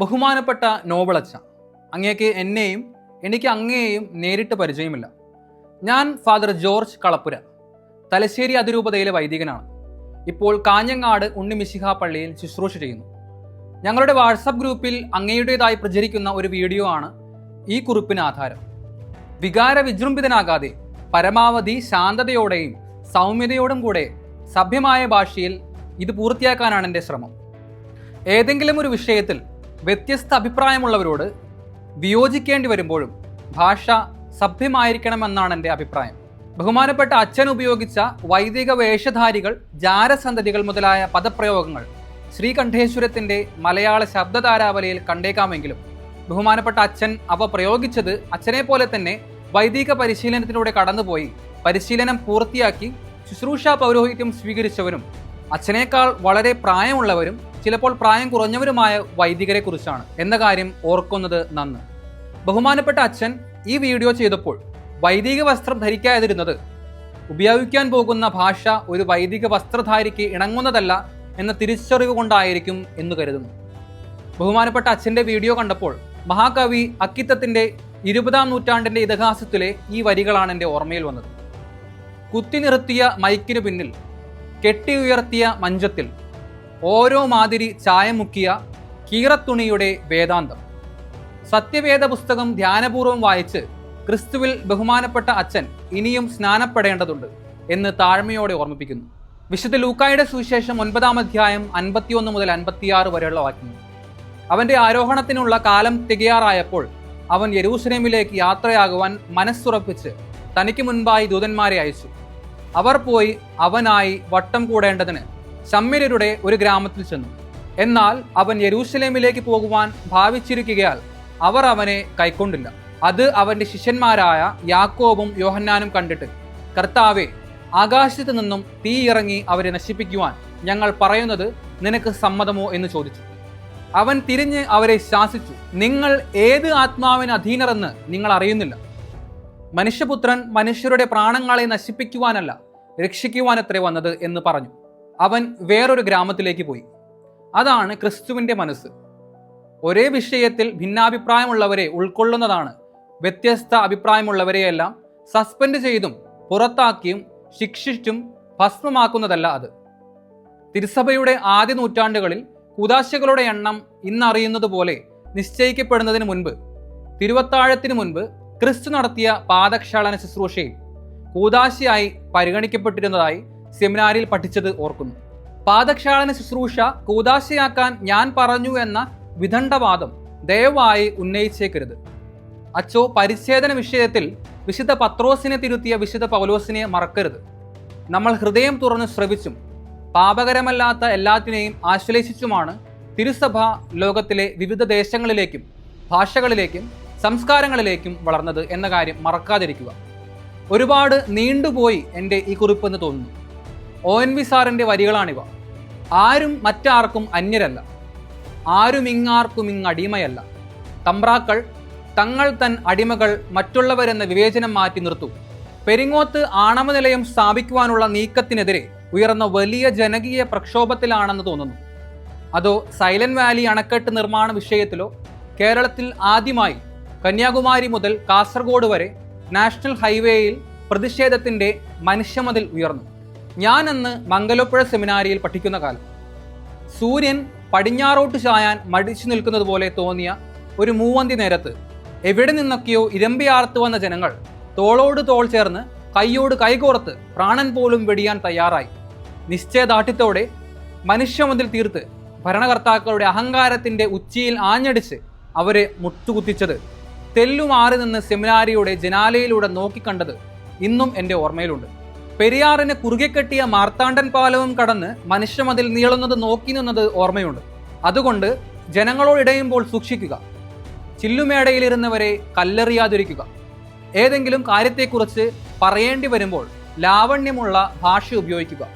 ബഹുമാനപ്പെട്ട നോവളച്ച അങ്ങേക്ക് എന്നെയും എനിക്ക് അങ്ങയെയും നേരിട്ട് പരിചയമില്ല. ഞാൻ ഫാദർ ജോർജ് കളപ്പുര തലശ്ശേരി അതിരൂപതയിലെ വൈദികനാണ്. ഇപ്പോൾ കാഞ്ഞങ്ങാട് ഉണ്ണിമിശിഹ പള്ളിയിൽ ശുശ്രൂഷ ചെയ്യുന്നു. ഞങ്ങളുടെ വാട്സപ്പ് ഗ്രൂപ്പിൽ അങ്ങയുടേതായി പ്രചരിക്കുന്ന ഒരു വീഡിയോ ആണ് ഈ കുറിപ്പിന് ആധാരം. വികാര വിജൃംഭിതനാകാതെ പരമാവധി ശാന്തതയോടെയും സൗമ്യതയോടും കൂടെ സഭ്യമായ ഭാഷയിൽ ഇത് പൂർത്തിയാക്കാനാണ് എന്റെ ശ്രമം. ഏതെങ്കിലും ഒരു വിഷയത്തിൽ വ്യത്യസ്ത അഭിപ്രായമുള്ളവരോട് വിയോജിക്കേണ്ടി വരുമ്പോഴും ഭാഷ സഭ്യമായിരിക്കണമെന്നാണ് എന്റെ അഭിപ്രായം. ബഹുമാനപ്പെട്ട അച്ഛൻ ഉപയോഗിച്ച വൈദിക വേഷധാരികൾ ജാരസന്തതികൾ മുതലായ പദപ്രയോഗങ്ങൾ ശ്രീകണ്ഠേശ്വരത്തിന്റെ മലയാള ശബ്ദധാരാവലിയിൽ കണ്ടേക്കാമെങ്കിലും ബഹുമാനപ്പെട്ട അച്ഛൻ അവ പ്രയോഗിച്ചത് അച്ഛനെ പോലെ തന്നെ വൈദിക പരിശീലനത്തിലൂടെ കടന്നുപോയി പരിശീലനം പൂർത്തിയാക്കി ശുശ്രൂഷ പൗരോഹിത്യം സ്വീകരിച്ചവരും അച്ഛനേക്കാൾ വളരെ പ്രായമുള്ളവരും ചിലപ്പോൾ പ്രായം കുറഞ്ഞവരുമായ വൈദികരെ കുറിച്ചാണ് എന്ന കാര്യം ഓർക്കുന്നത് നന്ന്. ബഹുമാനപ്പെട്ട അച്ഛൻ ഈ വീഡിയോ ചെയ്തപ്പോൾ വൈദിക വസ്ത്രം ധരിക്കാതിരുന്നത് ഉപയോഗിക്കാൻ പോകുന്ന ഭാഷ ഒരു വൈദിക വസ്ത്രധാരിക്ക് ഇണങ്ങുന്നതല്ല എന്ന തിരിച്ചറിവ് കൊണ്ടായിരിക്കും എന്ന് കരുതുന്നു. ബഹുമാനപ്പെട്ട അച്ഛന്റെ വീഡിയോ കണ്ടപ്പോൾ മഹാകവി അക്കിത്തത്തിന്റെ ഇരുപതാം നൂറ്റാണ്ടിന്റെ ഇതിഹാസത്തിലെ ഈ വരികളാണ് എന്റെ ഓർമ്മയിൽ വന്നത്. കുത്തി നിർത്തിയ മൈക്കിനു പിന്നിൽ കെട്ടി ഉയർത്തിയ മഞ്ചത്തിൽ ഓരോ മാതിരി ചായമുക്കിയ കീറത്തുണിയുടെ വേദാന്തം. സത്യവേദ പുസ്തകം ധ്യാനപൂർവം വായിച്ച് ക്രിസ്തുവിൽ ബഹുമാനപ്പെട്ട അച്ഛൻ ഇനിയും സ്നാനപ്പെടേണ്ടതുണ്ട് എന്ന് താഴ്മയോടെ ഓർമ്മിപ്പിക്കുന്നു. വിശുദ്ധ ലൂക്കായുടെ സുവിശേഷം ഒൻപതാം അധ്യായം അൻപത്തിയൊന്ന് മുതൽ അൻപത്തിയാറ് വരെയുള്ള വാക്യം. അവന്റെ ആരോഹണത്തിനുള്ള കാലം തികയാറായപ്പോൾ അവൻ യരൂസലേമിലേക്ക് യാത്രയാകുവാൻ മനസ്സുറപ്പിച്ച് തനിക്ക് മുൻപായി ദൂതന്മാരെ അയച്ചു. അവർ പോയി അവനായി വട്ടം കൂടേണ്ടതിന് ശമ്യരുടെ ഒരു ഗ്രാമത്തിൽ ചെന്നു. എന്നാൽ അവൻ യെരൂസലേമിലേക്ക് പോകുവാൻ ഭാവിച്ചിരിക്കുകയാൽ അവർ അവനെ കൈക്കൊണ്ടില്ല. അത് അവന്റെ ശിഷ്യന്മാരായ യാക്കോബും യോഹന്നാനും കണ്ടിട്ട് കർത്താവെ ആകാശത്ത് നിന്നും തീ ഇറങ്ങി അവരെ നശിപ്പിക്കുവാൻ ഞങ്ങൾ പറയുന്നത് നിനക്ക് സമ്മതമോ? എന്ന് ചോദിച്ചു. അവൻ തിരിഞ്ഞ് അവരെ ശാസിച്ചു നിങ്ങൾ ഏത് ആത്മാവിന് അധീനരെന്ന് നിങ്ങൾ അറിയുന്നില്ല. മനുഷ്യപുത്രൻ മനുഷ്യരുടെ പ്രാണങ്ങളെ നശിപ്പിക്കുവാനല്ല രക്ഷിക്കുവാനത്രേ വന്നത് എന്ന് പറഞ്ഞു. അവൻ വേറൊരു ഗ്രാമത്തിലേക്ക് പോയി. അതാണ് ക്രിസ്തുവിന്റെ മനസ്സ്. ഒരേ വിഷയത്തിൽ ഭിന്നാഭിപ്രായമുള്ളവരെ ഉൾക്കൊള്ളുന്നതാണ്. വ്യത്യസ്ത അഭിപ്രായമുള്ളവരെയെല്ലാം സസ്പെൻഡ് ചെയ്തും പുറത്താക്കിയും ശിക്ഷിച്ചും ഭസ്മമാക്കുന്നതല്ല അത്. തിരുസഭയുടെ ആദ്യ നൂറ്റാണ്ടുകളിൽ കുദാശകളുടെ എണ്ണം ഇന്നറിയുന്നത് പോലെ നിശ്ചയിക്കപ്പെടുന്നതിന് മുൻപ് തിരുവത്താഴത്തിന് മുൻപ് ക്രിസ്തു നടത്തിയ പാദക്ഷാളന ശുശ്രൂഷയിൽ കൂതാശയായി പരിഗണിക്കപ്പെട്ടിരുന്നതായി സെമിനാരിൽ പഠിച്ചത് ഓർക്കുന്നു. പാദക്ഷാളന ശുശ്രൂഷ കൂതാശയാക്കാൻ ഞാൻ പറഞ്ഞു എന്ന വിദണ്ഡവാദം ദയവായി ഉന്നയിച്ചേക്കരുത്. അച്ചോ പരിച്ഛേദന വിഷയത്തിൽ വിശുദ്ധ പത്രോസിനെ തിരുത്തിയ വിശുദ്ധ പൗലോസിനെ മറക്കരുത്. നമ്മൾ ഹൃദയം തുറന്ന് ശ്രവിച്ചും പാപകരമല്ലാത്ത എല്ലാത്തിനെയും ആശ്ലേഷിച്ചുമാണ് തിരുസഭ ലോകത്തിലെ വിവിധ ദേശങ്ങളിലേക്കും ഭാഷകളിലേക്കും സംസ്കാരങ്ങളിലേക്കും വളർന്നത് എന്ന കാര്യം മറക്കാതിരിക്കുക. ഒരുപാട് നീണ്ടുപോയി എന്റെ ഈ കുറിപ്പെന്ന് തോന്നുന്നു. ഒ എൻ വി സാറിന്റെ വരികളാണിവ. ആരും മറ്റാർക്കും അന്യരല്ല. ആരും ഇങ്ങാർക്കും ഇങ്ങടിമയല്ല. തമ്പ്രാക്കൾ തങ്ങൾ തൻ അടിമകൾ മറ്റുള്ളവരെന്ന വിവേചനം മാറ്റി നിർത്തും. പെരിങ്ങോത്ത് ആണവ നിലയം സ്ഥാപിക്കുവാനുള്ള നീക്കത്തിനെതിരെ ഉയർന്ന വലിയ ജനകീയ പ്രക്ഷോഭത്തിലാണെന്ന് തോന്നുന്നു. അതോ സൈലന്റ് വാലി അണക്കെട്ട് നിർമ്മാണ വിഷയത്തിലോ? കേരളത്തിൽ ആദ്യമായി കന്യാകുമാരി മുതൽ കാസർഗോഡ് വരെ നാഷണൽ ഹൈവേയിൽ പ്രതിഷേധത്തിന്റെ മനുഷ്യമതിൽ ഉയർന്നു. ഞാൻ അന്ന് മംഗലപ്പുഴ സെമിനാരിയിൽ പഠിക്കുന്ന കാലം. സൂര്യൻ പടിഞ്ഞാറോട്ട് ചായാൻ മടിച്ചു നിൽക്കുന്നത് പോലെ തോന്നിയ ഒരു മൂവന്തി നേരത്ത് എവിടെ നിന്നൊക്കെയോ ഇരമ്പിയാർത്തു വന്ന ജനങ്ങൾ തോളോട് തോൾ ചേർന്ന് കൈയോട് കൈകോർത്ത് പ്രാണൻ പോലും വെടിയാൻ തയ്യാറായി. നിശ്ചയദാർഢ്യത്തോടെ മനുഷ്യമതിൽ തീർത്ത് ഭരണകർത്താക്കളുടെ അഹങ്കാരത്തിന്റെ ഉച്ചിയിൽ ആഞ്ഞടിച്ച് അവരെ മുട്ടുകുത്തിച്ചത് തെല്ലുമാറി നിന്ന് സെമിനാരിയുടെ ജനാലയിലൂടെ നോക്കിക്കണ്ടത് ഇന്നും എന്റെ ഓർമ്മയിലുണ്ട്. പെരിയാറിന് കുറുകെ കെട്ടിയ മാർത്താണ്ഡൻ പാലവും കടന്ന് മനുഷ്യമതിൽ നീളുന്നത് നോക്കി നിന്നത് ഓർമ്മയുണ്ട്. അതുകൊണ്ട് ജനങ്ങളോട് ഇടയുമ്പോൾ സൂക്ഷിക്കുക. ചില്ലുമേടയിലിരുന്നവരെ കല്ലെറിയാതിരിക്കുക. ഏതെങ്കിലും കാര്യത്തെക്കുറിച്ച് പറയേണ്ടി വരുമ്പോൾ ലാവണ്യമുള്ള ഭാഷ ഉപയോഗിക്കുക.